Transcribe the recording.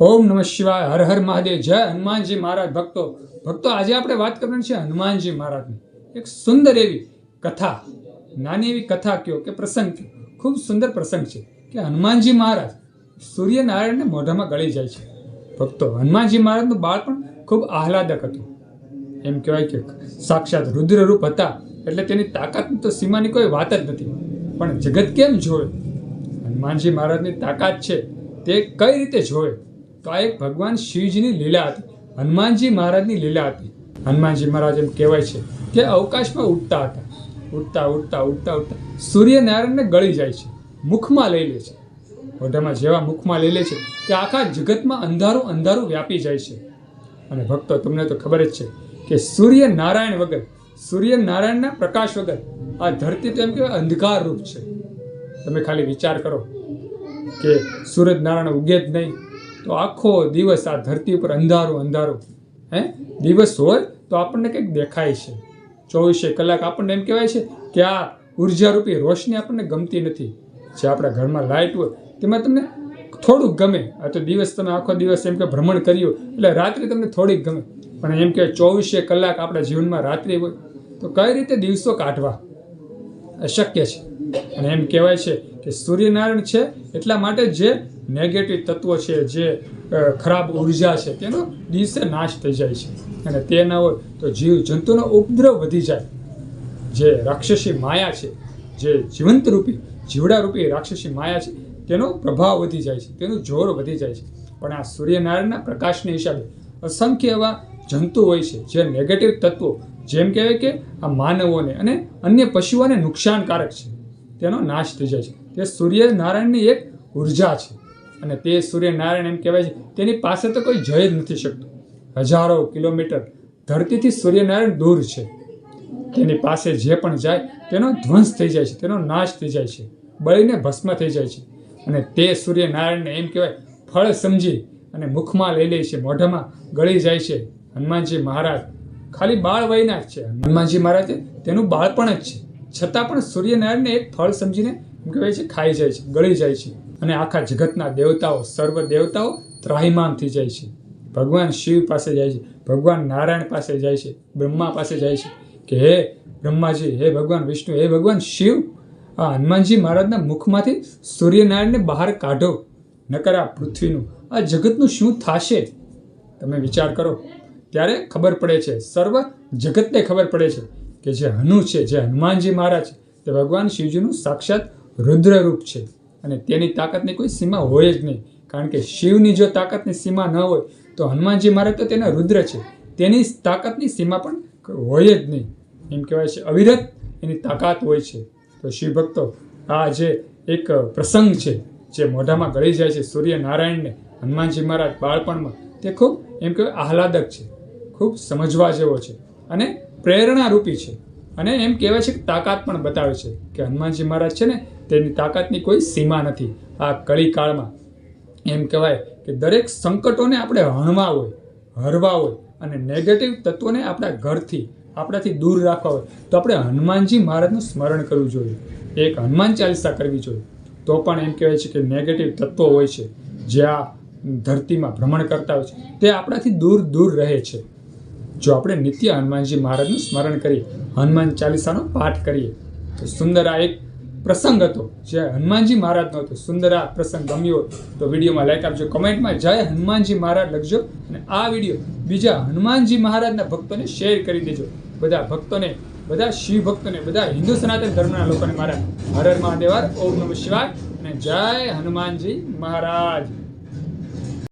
ઓમ નમઃ શિવાય, હર હર મહાદેવ, જય હનુમાનજી મહારાજ ભક્તો. ભક્તો, આજે આપણે વાત કરવાની છે હનુમાનજી મહારાજની. એક સુંદર એવી કથા, નાની એવી કથા કયો કે પ્રસંગ ખૂબ સુંદર પ્રસંગ છે કે હનુમાનજી મહારાજ સૂર્યનારાયણને મોઢામાં ગળી જાય છે. ભક્તો, હનુમાનજી મહારાજનું બાળપણ ખૂબ આહલાદક હતું. એમ કહેવાય કે સાક્ષાત રુદ્રરૂપ હતા, એટલે તેની તાકાતની તો સીમાની કોઈ વાત જ નથી. પણ જગત કેમ જોવે? હનુમાનજી મહારાજની તાકાત છે તે કઈ રીતે જોવે? તો આ એક ભગવાન શિવજીની લીલા હતી. હનુમાનજી મહારાજની લીલા હતી. હનુમાનજી મહારાજ એમ કહેવાય છે કે અવકાશમાં ઉડતા હતા. ઉડતા ઉડતા ઉડતા ઉડતા સૂર્યનારાયણને ગળી જાય છે. મુખમાં લઈ લે છે. મોઢામાં જેવા મુખમાં લઈ લે છે તે આખા જગતમાં અંધારું અંધારું વ્યાપી જાય છે. અને ભક્તો, તમને તો ખબર જ છે કે સૂર્યનારાયણ વગર, સૂર્યનારાયણના પ્રકાશ વગર આ ધરતી તો એમ કહેવાય અંધકાર રૂપ છે. તમે ખાલી વિચાર કરો કે સૂરજ નારાયણ ઉગે જ નહીં તો આખો દિવસ આ ધરતી ઉપર અંધારું અંધારું. હે? દિવસ હોય તો આપણને કંઈક દેખાય છે. ચોવીસે કલાક આપણને એમ કહેવાય છે કે આ ઉર્જારૂપી રોશની આપણને ગમતી નથી. જે આપણા ઘરમાં લાઇટ હોય તેમાં તમને થોડુંક ગમે. આ તો દિવસ તમે આખો દિવસ એમ કે ભ્રમણ કર્યું એટલે રાત્રે તમને થોડીક ગમે. પણ એમ કે ચોવીસે કલાક આપણા જીવનમાં રાત્રે હોય તો કઈ રીતે દિવસો કાઢવા? અશક્ય છે. અને એમ કહેવાય છે કે સૂર્યનારાયણ છે, એટલા માટે જે નેગેટિવ તત્વો છે, જે ખરાબ ઊર્જા છે, તેનો દિવસે નાશ થઈ જાય છે. અને તે ના હોય તો જીવ જંતુનો ઉપદ્રવ વધી જાય. જે રાક્ષસી માયા છે, જે જીવંત રૂપી જીવડા રૂપી રાક્ષસી માયા છે, તેનો પ્રભાવ વધી જાય છે, તેનું જોર વધી જાય છે. પણ આ સૂર્યનારાયણના પ્રકાશને હિસાબે અસંખ્ય એવા જંતુ હોય છે, જે નેગેટિવ તત્વો, જેમ કહેવાય કે આ માનવોને અને અન્ય પશુઓને નુકસાનકારક છે, તેનો નાશ થઈ જાય છે. તે સૂર્યનારાયણની એક ઊર્જા છે. અને તે સૂર્યનારાયણ એમ કહેવાય છે, તેની પાસે તો કોઈ જઈ જ નથી શકતું. હજારો કિલોમીટર ધરતીથી સૂર્યનારાયણ દૂર છે. તેની પાસે જે પણ જાય, તેનો ધ્વંસ થઈ જાય છે, તેનો નાશ થઈ જાય છે, બળીને ભસ્મ થઈ જાય છે. અને તે સૂર્યનારાયણને એમ કહેવાય, ફળ સમજી અને મુખમાં લઈ લે છે, મોઢામાં ગળી જાય છે. હનુમાનજી મહારાજ, ખાલી બાળ વયના જ છે. હનુમાનજી મહારાજે તેનું બાળપણ જ છે. છતાં પણ સૂર્યનારાયણને એક ફળ સમજીને કહેવાય છે, ખાઈ જાય છે, ગળી જાય છે. અને આખા જગતના દેવતાઓ, સર્વ દેવતાઓ ત્રાહિમાન થઈ જાય છે. ભગવાન શિવ પાસે જાય છે, ભગવાન નારાયણ પાસે જાય છે, બ્રહ્મા પાસે જાય છે કે હે બ્રહ્માજી, હે ભગવાન વિષ્ણુ, હે ભગવાન શિવ, આ હનુમાનજી મહારાજના મુખમાંથી સૂર્યનારાયણને બહાર કાઢો. નકર આ પૃથ્વીનું, આ જગતનું શું થશે? તમે વિચાર કરો. ત્યારે ખબર પડે છે, સર્વ જગતને ખબર પડે છે કે જે હનુ છે, જે હનુમાનજી મહારાજ તે ભગવાન શિવજીનું સાક્ષાત રુદ્ર રૂપ છે. અને તેની તાકાતની કોઈ સીમા હોય જ નહીં. કારણ કે શિવની જો તાકાતની સીમા ન હોય, તો હનુમાનજી મહારાજ તો તેના રુદ્ર છે. તેની તાકાતની સીમા પણ હોય જ નહીં. એમ કહેવાય છે, અવિરત એની તાકાત હોય છે. તો શિવ ભક્તો આ જે એક પ્રસંગ છે, જે મોઢામાં ગળી જાય છે સૂર્યનારાયણને હનુમાનજી મહારાજ બાળપણમાં, તે ખૂબ, એમ કહેવાય, આહલાદક છે. ખૂબ સમજવા જેવો છે. અને પ્રેરણારૂપી છે. અને એમ કહેવાય છે કે તાકાત પણ બતાવે છે કે હનુમાનજી મહારાજ છે ને તેની તાકાતની કોઈ સીમા નથી. આ કળી કાળમાં એમ કહેવાય કે દરેક સંકટોને આપણે હણવા હોય, હરવા હોય અને નેગેટિવ તત્વોને આપણા ઘરથી, આપણાથી દૂર રાખવા હોય, તો આપણે હનુમાનજી મહારાજનું સ્મરણ કરવું જોઈએ. એક હનુમાન ચાલીસા કરવી જોઈએ. તો પણ એમ કહેવાય છે કે નેગેટિવ તત્વો હોય છે, જે આ ધરતીમાં ભ્રમણ કરતા હોય છે, તે આપણાથી દૂર દૂર રહે છે. જો આપણે નિત્ય હનુમાનજી મહારાજનું સ્મરણ કરીએ, હનુમાન ચાલીસાનો પાઠ કરીએ, તો સુંદર આ એક પ્રસંગ હતો. જે હનુમાનજી મહારાજનો હતો, સુંદર આ પ્રસંગ ગમ્યો તો વિડીયોમાં લાઈક આપજો, કમેન્ટમાં જય હનુમાનજી મહારાજ લખજો અને આ વીડિયો બીજા હનુમાનજી મહારાજના ભક્તોને શેર કરી દેજો. બધા ભક્તોને, બધા શિવ ભક્તોને, બધા હિન્દુ સનાતન ધર્મના લોકોને મારા હર હર મહાદેવાર ઓમ નમઃ શિવાય અને જય હનુમાનજી મહારાજ.